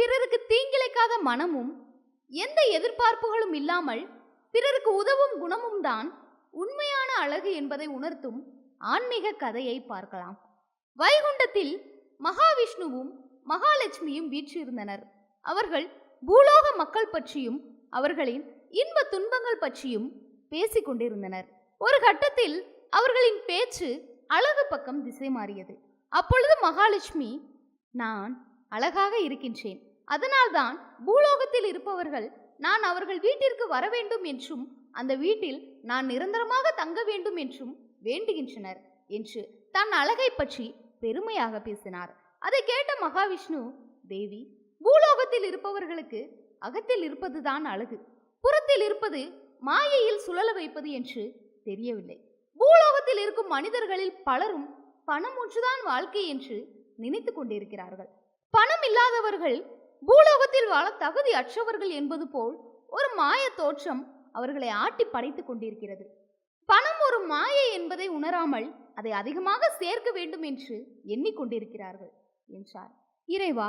பிறருக்கு தீங்கிழைக்காத மனமும் எந்த எதிர்பார்ப்புகளும் இல்லாமல் பிறருக்கு உதவும் குணமும் தான் உண்மையான அழகு என்பதை உணர்த்தும் ஆன்மீக கதையை பார்க்கலாம். வைகுண்டத்தில் மகாவிஷ்ணுவும் மகாலட்சுமியும் வீற்றிருந்தனர். அவர்கள் பூலோக மக்கள் பற்றியும் அவர்களின் இன்ப துன்பங்கள் பற்றியும் பேசிக் கொண்டிருந்தனர். ஒரு கட்டத்தில் அவர்களின் பேச்சு அழகு பக்கம் திசை மாறியது. அப்பொழுது மகாலட்சுமி நான் அழகாக இருக்கின்றேன். அதனால்தான் பூலோகத்தில் இருப்பவர்கள் நான் அவர்கள் வீட்டிற்கு வர வேண்டும் என்றும் அந்த வீட்டில் நான் நிரந்தரமாக தங்க வேண்டும் என்றும் வேண்டுகின்றனர் என்று தன் அழகை பற்றி பெருமையாக பேசினார். அதை கேட்ட மகாவிஷ்ணு தேவி பூலோகத்தில் இருப்பவர்களுக்கு அகத்தில் இருப்பதுதான் அழகு. புறத்தில் இருப்பது மாயையில் சுழல வைப்பது என்று தெரியவில்லை. பூலோகத்தில் இருக்கும் மனிதர்களில் பலரும் பணம் ஒன்றுதான் வாழ்க்கை என்று நினைத்து கொண்டிருக்கிறார்கள். பணம் இல்லாதவர்கள் பூலோகத்தில் வாழ தகுதி அற்றவர்கள் என்பது போல் ஒரு மாய தோற்றம் அவர்களை ஆட்டி படைத்துக் கொண்டிருக்கிறது. பணம் ஒரு மாயை என்பதை உணராமல் அதை அதிகமாக சேர்க்க வேண்டும் என்று எண்ணிக்கொண்டிருக்கிறார்கள் என்றார். இறைவா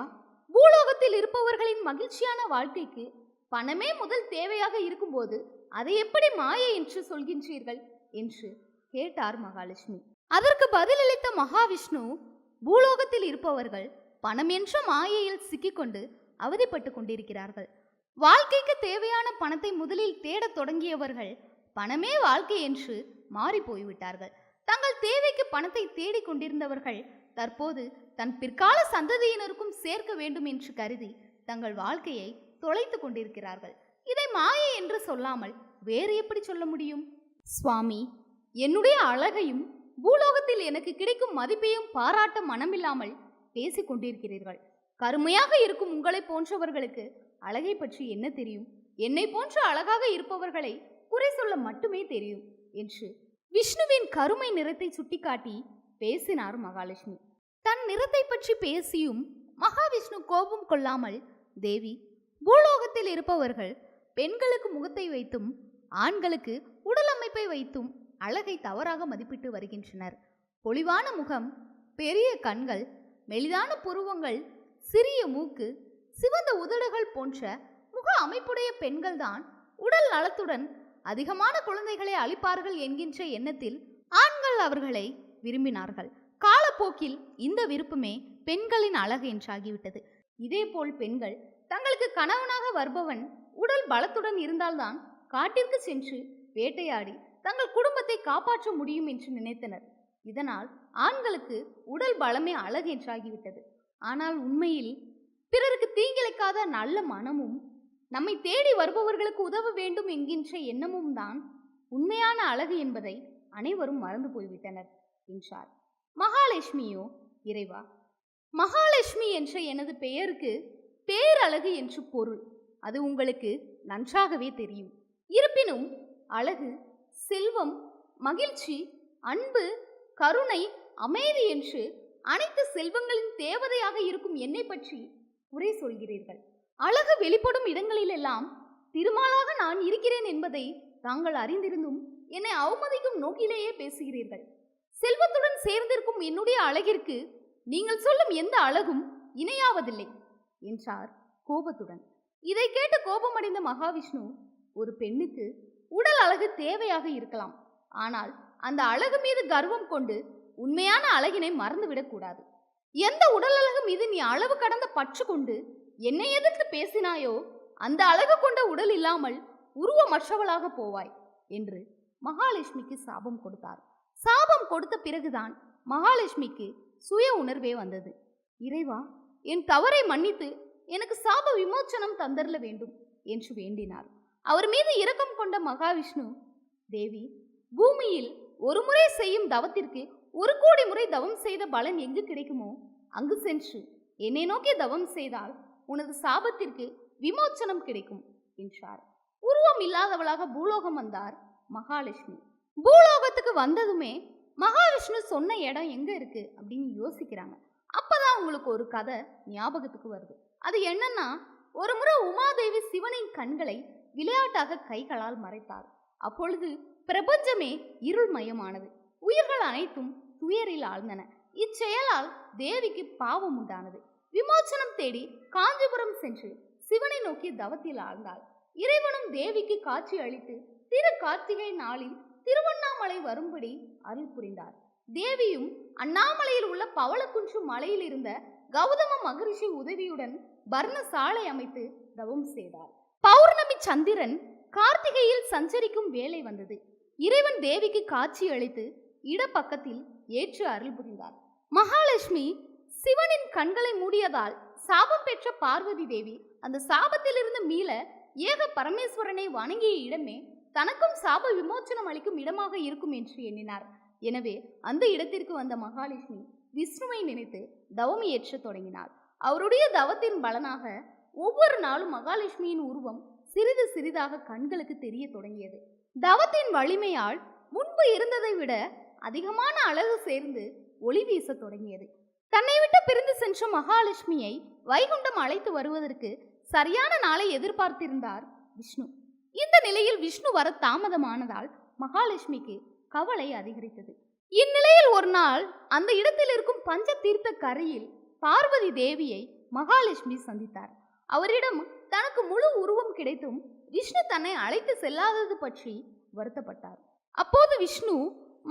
பூலோகத்தில் இருப்பவர்களின் மகிழ்ச்சியான வாழ்க்கைக்கு பணமே முதல் தேவையாக இருக்கும்போது அதை எப்படி மாயை என்று சொல்கின்றீர்கள்? என்று கேட்டார் மகாலட்சுமி. அதற்கு பதிலளித்த மகாவிஷ்ணு பூலோகத்தில் இருப்பவர்கள் பணம் என்ற மாயையில் சிக்கிக்கொண்டு அவதிப்பட்டு கொண்டிருக்கிறார்கள். வாழ்க்கைக்கு தேவையான பணத்தை முதலில் தேடத் தொடங்கியவர்கள் பணமே வாழ்க்கை என்று மாறி போய்விட்டார்கள். தங்கள் தேவைக்கு பணத்தை தேடிக் கொண்டிருந்தவர்கள் தற்போது தன் பிற்கால சந்ததியினருக்கும் சேர்க்க வேண்டும் என்று கருதி தங்கள் வாழ்க்கையை தொலைத்து கொண்டிருக்கிறார்கள். இதை மாயை என்று சொல்லாமல் வேறு எப்படி சொல்ல முடியும்? சுவாமி என்னுடைய அழகையும் பூலோகத்தில் எனக்கு கிடைக்கும் மதிப்பையும் பாராட்ட மனமில்லாமல் பேசிக் கொண்டிருக்கிறீர்கள். கருமையாக இருக்கும் உங்களை போன்றவர்களுக்கு அழகை பற்றி என்ன தெரியும்? என்னை போன்ற அழகாக இருப்பவர்களை குறை சொல்ல மட்டுமே தெரியும் என்று விஷ்ணுவின் கருமை நிறத்தை சுட்டிக்காட்டி பேசினார் மகாலட்சுமி. தன் நிறத்தை பற்றி பேசியும் மகாவிஷ்ணு கோபம் கொள்ளாமல் தேவி பூலோகத்தில் இருப்பவர்கள் பெண்களுக்கு முகத்தை வைத்தும் ஆண்களுக்கு உடல் அமைப்பை வைத்தும் அழகை தவறாக மதிப்பிட்டு வருகின்றனர். பொலிவான முகம் பெரிய கண்கள் மெலிதான புருவங்கள் சிறிய மூக்கு சிவந்த உதடுகள் போன்ற முக அமைப்புடைய பெண்கள்தான் உடல் நலத்துடன் அதிகமான குழந்தைகளை அளிப்பார்கள் என்கின்ற எண்ணத்தில் ஆண்கள் அவர்களை விரும்பினார்கள். காலப்போக்கில் இந்த விருப்பமே பெண்களின் அழகு என்றாகிவிட்டது. இதேபோல் பெண்கள் தங்களுக்கு கணவனாக வருபவன் உடல் பலத்துடன் இருந்தால்தான் காட்டிற்கு சென்று வேட்டையாடி தங்கள் குடும்பத்தை காப்பாற்ற முடியும் என்று நினைத்தனர். இதனால் ஆண்களுக்கு உடல் பலமே அழகு என்றாகிவிட்டது ஆனால் உண்மையில் பிறருக்கு தீங்கிழைக்காத நல்ல மனமும் நம்மை தேடி வருபவர்களுக்கு உதவ வேண்டும் என்கின்ற எண்ணமும் தான் உண்மையான அழகு என்பதை அனைவரும் மறந்து போய்விட்டனர் என்றார். மகாலட்சுமியோ இறைவா மகாலட்சுமி என்ற எனது பெயருக்கு பேரழகு என்று பொருள். அது உங்களுக்கு நன்றாகவே தெரியும். இருப்பினும் அழகு செல்வம் மகிழ்ச்சி அன்பு கருணை அமைதி என்று அனைத்து செல்வங்களின் தேவதையாக இருக்கும் என்னை பற்றி குறை சொல்கிறீர்கள். அழகு வெளிப்படும் இடங்களிலெல்லாம் திருமாலாக நான் இருக்கிறேன் என்பதை தாங்கள் அறிந்திருந்தும் என்னை அவமதிக்கும் நோக்கிலேயே பேசுகிறீர்கள். செல்வத்துடன் சேர்ந்திருக்கும் என்னுடைய அழகிற்கு நீங்கள் சொல்லும் எந்த அழகும் இணையாவதில்லை என்றார் கோபத்துடன். இதை கேட்டு கோபமடைந்த மகாவிஷ்ணு ஒரு பெண்ணுக்கு உடல் அழகு தேவையாக இருக்கலாம் ஆனால் அந்த அழகு மீது கர்வம் கொண்டு உண்மையான அழகினை மறந்துவிடக்கூடாது எந்த உடல் அழகு மீது நீ அளவு கடந்த பற்று கொண்டு என்னை எதிர்த்து பேசினாயோ அந்த அழகு கொண்ட உடல் இல்லாமல் உருவமற்றவளாக போவாய் என்று மகாலட்சுமிக்கு சாபம் கொடுத்தார். சாபம் கொடுத்த பிறகுதான் மகாலட்சுமிக்கு சுய உணர்வே வந்தது. இறைவா என் தவறை மன்னித்து எனக்கு சாப விமோச்சனம் தந்தரல வேண்டும் என்று வேண்டினார். அவர் மீது இரக்கம் கொண்ட மகாவிஷ்ணு தேவி பூமியில் ஒரு முறை செய்யும் தவத்திற்கு ஒரு கோடி முறை தவம் செய்த பலன் எங்கு கிடைக்குமோ அங்கு சென்று என்னை நோக்கி தவம் செய்தால் உனது சாபத்திற்கு விமோச்சனம் கிடைக்கும் என்றார். உருவம் இல்லாதவளாக பூலோகம் வந்தார் மகாலட்சுமி. பூலோகத்துக்கு வந்ததுமே மகாவிஷ்ணு சொன்ன இடம் எங்க இருக்கு அப்படின்னு யோசிக்கிறாங்க. அப்பதான் உங்களுக்கு ஒரு கதை ஞாபகத்துக்கு வருது. அது என்னன்னா ஒரு முறை உமாதேவி சிவனின் கண்களை விளையாட்டாக கைகளால் மறைத்தார் அப்பொழுது பிரபஞ்சமே இருள்மயமானது. உயிர்கள் அனைத்தும் துயரில் ஆழ்ந்தன. இச்செயலால் தேவிக்கு பாவம் உண்டானது. விமோச்சனம் தேடி காஞ்சிபுரம் சென்று சிவனை நோக்கி தவத்தில் ஆழ்ந்தாள். இறைவனும் தேவிக்கு காட்சி அளித்து திரு கார்த்திகை நாளில் திருவண்ணாமலை வரும்படி அருள் புரிந்தார். தேவியும் அண்ணாமலையில் உள்ள பவளக்குன்று மலையில் இருந்த கௌதம மகரிஷி உதவியுடன் பர்ண சாலை அமைத்து தவம் செய்தார். பௌர்ணமி சந்திரன் கார்த்திகையில் சஞ்சரிக்கும் வேலை வந்தது. இறைவன் தேவிக்கு காட்சி அளித்து இடப்பக்கத்தில் ஏற்று அருள் புரிந்தார். மகாலட்சுமி சிவனின் கண்களை மூடியதால் சாபம் பெற்ற பார்வதி தேவி அந்த சாபத்திலிருந்து மீள ஏக பரமேஸ்வரனை வணங்கிய இடமே தனக்கும் சாப விமோச்சனம் அளிக்கும் இடமாக இருக்கும் என்று எண்ணினார். எனவே அந்த இடத்திற்கு வந்த மகாலட்சுமி விஷ்ணுவை நினைத்து தவம் ஏற்றத் தொடங்கினார் அவருடைய தவத்தின் பலனாக ஒவ்வொரு நாளும் மகாலட்சுமியின் உருவம் சிறிது சிறிதாக கண்களுக்கு தெரிய தொடங்கியது. தவத்தின் வலிமையால் முன்பு இருந்ததை விட அதிகமான அழகு சேர்ந்து ஒளி வீசத் தொடங்கியது. தன்னை விட்டு பிரிந்து சென்ற மகாலட்சுமியை வைகுண்டம் அழைத்து வருவதற்கு சரியான நாளை எதிர்பார்த்திருந்தார் விஷ்ணு. இந்த நிலையில் விஷ்ணு வர தாமதமானதால் மகாலட்சுமிக்கு கவலை அதிகரித்தது. இந்நிலையில் ஒரு நாள் அந்த இடத்தில் இருக்கும் பஞ்ச தீர்த்த கரையில் பார்வதி தேவியை மகாலட்சுமி சந்தித்தார். அவரிடம் தனக்கு முழு உருவம் கிடைத்தும் விஷ்ணு தன்னை அழைத்து செல்லாதது பற்றி வருத்தப்பட்டார். அப்போது விஷ்ணு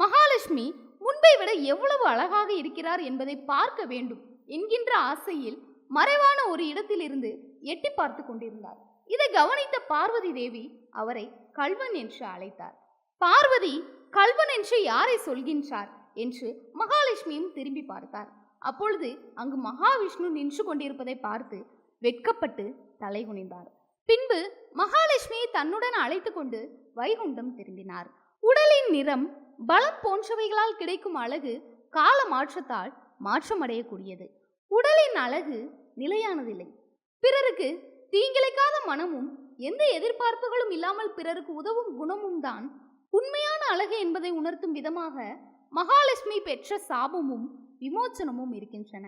மகாலட்சுமி முன்பை விட எவ்வளவு அழகாக இருக்கிறார் என்பதை பார்க்க வேண்டும் என்கின்ற ஆசையில் மறைவான ஒரு இடத்திலிருந்து எட்டி பார்த்து கொண்டிருந்தார். இதை கவனித்த பார்வதி தேவி அவரை கல்வன் என்று அழைத்தார். பார்வதி கல்வன் என்று யாரை சொல்கின்றார் என்று மகாலட்சுமியும் திரும்பி பார்த்தார். அப்பொழுது அங்கு மகாவிஷ்ணு நின்று கொண்டிருப்பதை பார்த்து வெட்கப்பட்டு தலை குனிந்தார். பின்பு மகாலட்சுமியை தன்னுடன் அழைத்து கொண்டு வைகுண்டம் திரும்பினார். உடலின் நிறம் பலம் போன்றவைகளால் கிடைக்கும் அழகு கால மாற்றத்தால் மாற்றமடையக்கூடியது. உடலின் அழகு நிலையானதில்லை. பிறருக்கு தீங்கிழைக்காத மனமும் எந்த எதிர்பார்ப்புகளும் இல்லாமல் பிறருக்கு உதவும் குணமும் தான் உண்மையான அழகு என்பதை உணர்த்தும் விதமாக மகாலட்சுமி பெற்ற சாபமும் விமோச்சனமும் இருக்கின்றன.